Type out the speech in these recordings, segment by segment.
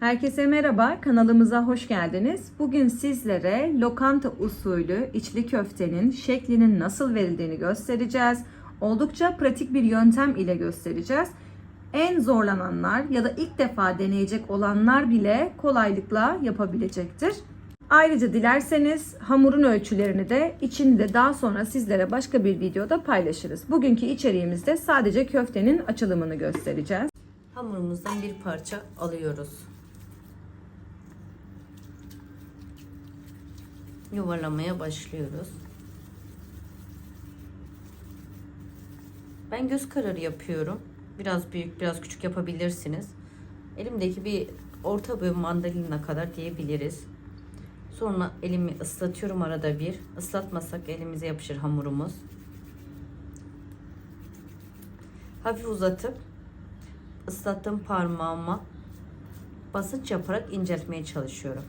Herkese merhaba, kanalımıza hoş geldiniz. Bugün sizlere lokanta usulü içli köftenin şeklinin nasıl verildiğini göstereceğiz. Oldukça pratik bir yöntem ile göstereceğiz. En zorlananlar ya da ilk defa deneyecek olanlar bile kolaylıkla yapabilecektir. Ayrıca dilerseniz hamurun ölçülerini de içini de daha sonra sizlere başka bir videoda paylaşırız. Bugünkü içeriğimizde sadece köftenin açılımını göstereceğiz. Hamurumuzdan bir parça alıyoruz. Yuvarlamaya başlıyoruz. Ben göz kararı yapıyorum. Biraz büyük, biraz küçük yapabilirsiniz. Elimdeki bir orta boy mandalina kadar diyebiliriz. Sonra elimi ıslatıyorum arada bir. Islatmasak elimize yapışır hamurumuz. Hafif uzatıp ıslattığım parmağıma basınç yaparak inceltmeye çalışıyorum.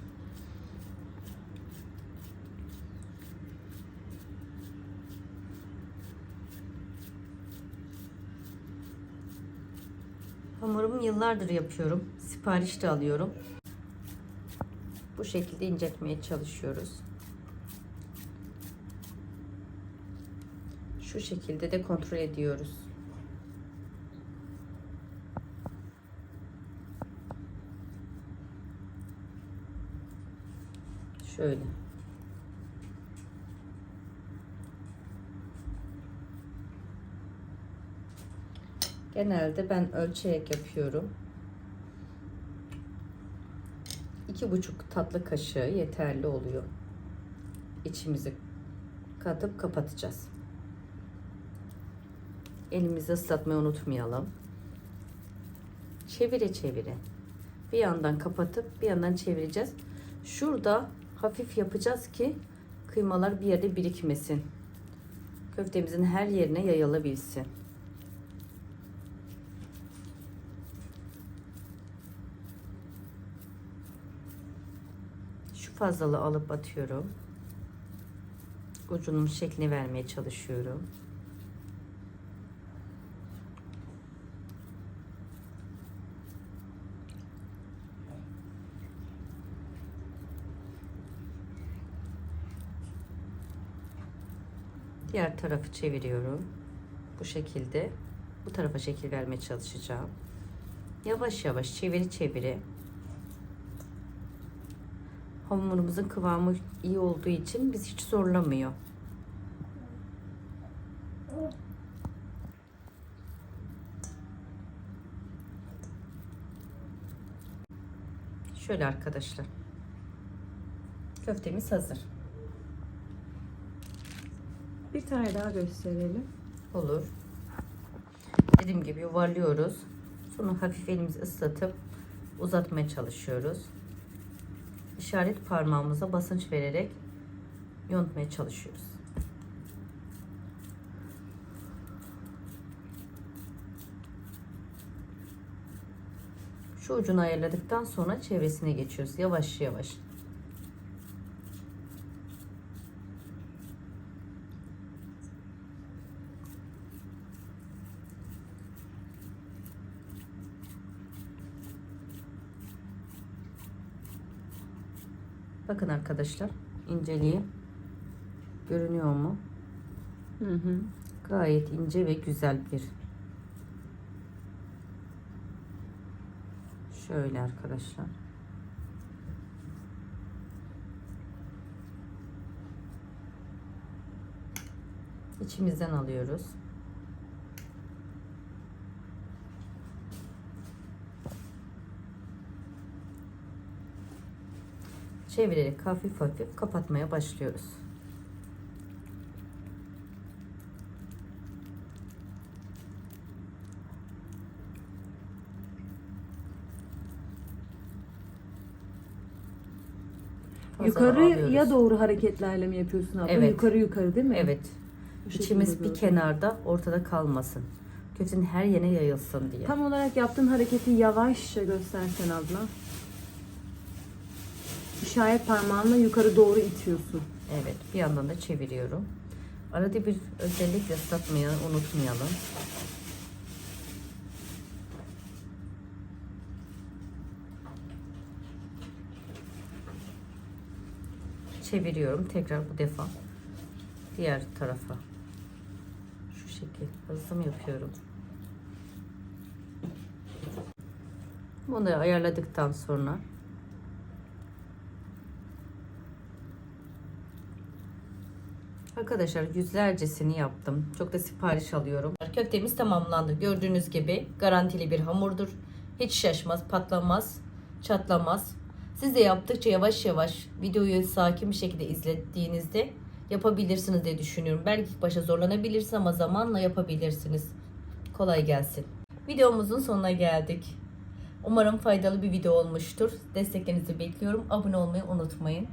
Hamurumu yıllardır yapıyorum. Sipariş de alıyorum. Bu şekilde inceltmeye çalışıyoruz. Şu şekilde de kontrol ediyoruz. Şöyle. Genelde ben ölçerek yapıyorum. İki buçuk tatlı kaşığı yeterli oluyor. İçimizi katıp kapatacağız. Elimizi ıslatmayı unutmayalım. Çevire çevire. Bir yandan kapatıp bir yandan çevireceğiz. Şurada hafif yapacağız ki kıymalar bir yerde birikmesin. Köftemizin her yerine yayılabilsin. Şu fazlalığı alıp atıyorum. Ucunun şeklini vermeye çalışıyorum. Diğer tarafı çeviriyorum. Bu şekilde bu tarafa şekil vermeye çalışacağım. Yavaş yavaş çeviri çeviri. Hamurumuzun kıvamı iyi olduğu için biz hiç zorlamıyor. Şöyle arkadaşlar. Köftemiz hazır. Bir tane daha gösterelim. Olur. Dediğim gibi yuvarlıyoruz. Sonra hafif elimizi ıslatıp uzatmaya çalışıyoruz. İşaret parmağımıza basınç vererek yontmaya çalışıyoruz. Şu ucunu ayarladıktan sonra çevresine geçiyoruz. Yavaş yavaş. Bakın arkadaşlar inceliği görünüyor mu? Hı hı. Gayet ince ve güzel bir. Şöyle arkadaşlar. İçimizden alıyoruz. Çevirerek hafif hafif kapatmaya başlıyoruz. Fazla Yukarıya alıyoruz. doğru hareketlerle mi yapıyorsun abla? Evet. Yukarı yukarı değil mi? Evet. Bu İçimiz bir kenarda ortada kalmasın. Köftenin her yerine yayılsın diye. Tam olarak yaptığın hareketi yavaşça göstersen abla işaret parmağınla yukarı doğru itiyorsun. Evet bir yandan da çeviriyorum. Arada bir özellikle ıslatmayı unutmayalım. Çeviriyorum tekrar bu defa diğer tarafa. Şu şekil hızlı mı yapıyorum? Bunu ayarladıktan sonra Arkadaşlar yüzlercesini yaptım. Çok da sipariş alıyorum. Köftemiz tamamlandı. Gördüğünüz gibi garantili bir hamurdur. Hiç şaşmaz, patlamaz, çatlamaz. Siz de yaptıkça yavaş yavaş videoyu sakin bir şekilde izlediğinizde yapabilirsiniz diye düşünüyorum. Belki ilk başa zorlanabilirsiniz ama zamanla yapabilirsiniz. Kolay gelsin. Videomuzun sonuna geldik. Umarım faydalı bir video olmuştur. Desteklerinizi bekliyorum. Abone olmayı unutmayın.